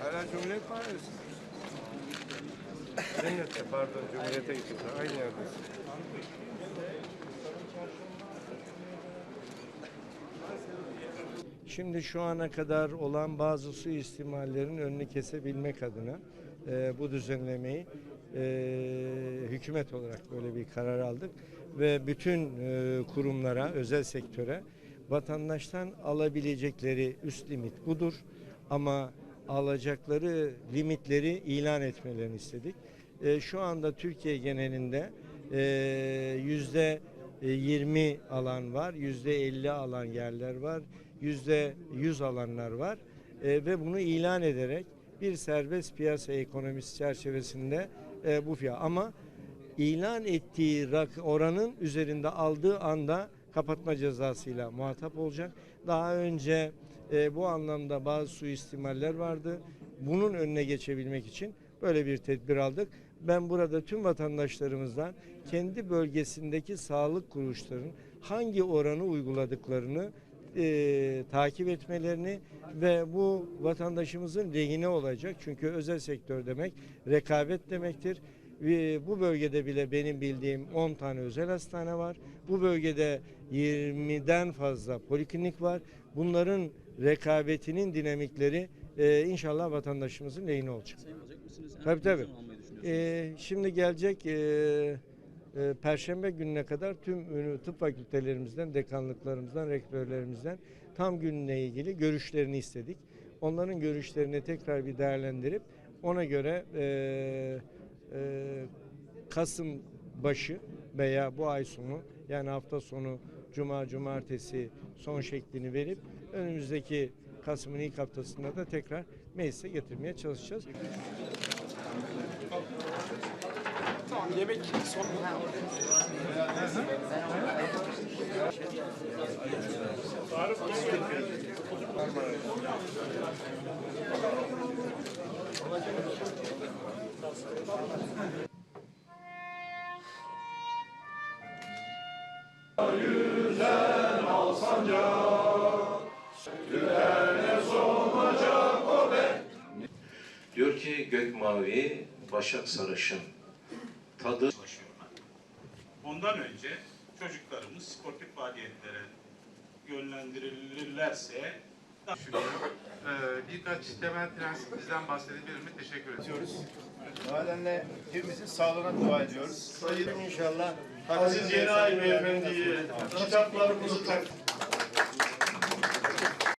Hala Cumhuriyet Mahallesi. Cennette pardon Cumhuriyet'e gittik. Aynı yerdeyiz. Şimdi şu ana kadar olan bazı suistimallerin önünü kesebilmek adına e, bu düzenlemeyi e, hükümet olarak böyle bir karar aldık ve bütün e, kurumlara, özel sektöre vatandaştan alabilecekleri üst limit budur. Ama alacakları limitleri ilan etmelerini istedik. E, şu anda Türkiye genelinde e, yüzde 20 alan var, yüzde 50 alan yerler var, yüzde 100 alanlar var. E, ve bunu ilan ederek bir serbest piyasa ekonomisi çerçevesinde e, bu fiyat. Ama ilan ettiği rak- oranın üzerinde aldığı anda kapatma cezasıyla muhatap olacak. Daha önce e, bu anlamda bazı suistimaller vardı. Bunun önüne geçebilmek için böyle bir tedbir aldık. Ben burada tüm vatandaşlarımızdan kendi bölgesindeki sağlık kuruluşlarının hangi oranı uyguladıklarını e, takip etmelerini ve bu vatandaşımızın lehine olacak. Çünkü özel sektör demek rekabet demektir. Ve bu bölgede bile benim bildiğim 10 tane özel hastane var. Bu bölgede 20'den fazla poliklinik var. Bunların rekabetinin dinamikleri e, inşallah vatandaşımızın lehine olacak. Sayın alacak mısınız? Tabii, tabii. Ee, şimdi gelecek e, e, Perşembe gününe kadar tüm ünü- tıp fakültelerimizden, dekanlıklarımızdan, rektörlerimizden tam günle ilgili görüşlerini istedik. Onların görüşlerini tekrar bir değerlendirip ona göre e, e, Kasım başı veya bu ay sonu yani hafta sonu Cuma, Cumartesi son şeklini verip önümüzdeki Kasım'ın ilk haftasında da tekrar meclise getirmeye çalışacağız. Diyor ki gök mavi, başak sarışın. Tadı. Ondan önce çocuklarımız sportif faaliyetlere yönlendirilirlerse düşünüyorum. Ee, birkaç temel prensip bizden bahsedebilir mi? Teşekkür ediyoruz. Mahallenle hepimizin sağlığına dua ediyoruz. İnşallah Aziz Yeni Ay Beyefendi'yi kitaplarımızı tak